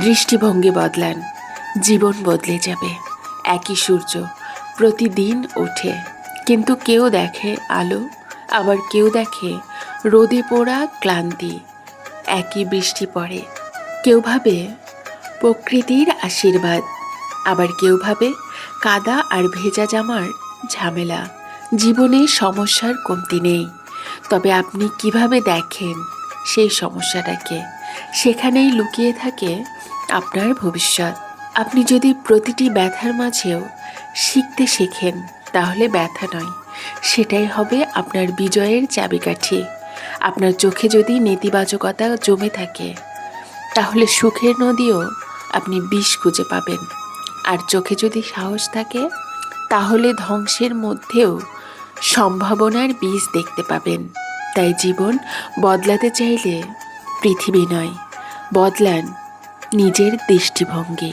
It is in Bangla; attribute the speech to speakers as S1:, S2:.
S1: দৃষ্টিভঙ্গি বদলান। জীবন বদলে যাবে। একই সূর্য প্রতিদিন ওঠে। কিন্তু কেউ দেখে আলো, আবার কেউ দেখে রোদে পোড়া ক্লান্তি। একই বৃষ্টি পড়ে। কেউ ভাবে প্রকৃতির আশীর্বাদ, আবার কেউ ভাবে কাদা আর ভেজা জামার ঝামেলা। জীবনে সমস্যার কমতি নেই। তবে আপনি কীভাবে দেখেন সেই সমস্যাটাকে? সেখানেই লুকিয়ে থাকে আপনার ভবিষ্যৎ। আপনি যদি প্রতিটি ব্যথার মাঝেও শিখতে শেখেন, তাহলে ব্যথা নয়। সেটাই হবে আপনার বিজয়ের চাবিকাঠি। আপনার চোখে যদি নেতিবাচকতা জমে থাকে, তাহলে সুখের নদীও আপনি বিষ খুঁজে পাবেন। আর চোখে যদি সাহস থাকে, তাহলে ধ্বংসের মধ্যেও সম্ভাবনার বীজ দেখতে পাবেন। তাই জীবন বদলাতে চাইলে পৃথিবী নয় বদলান নিজের দৃষ্টিভঙ্গি।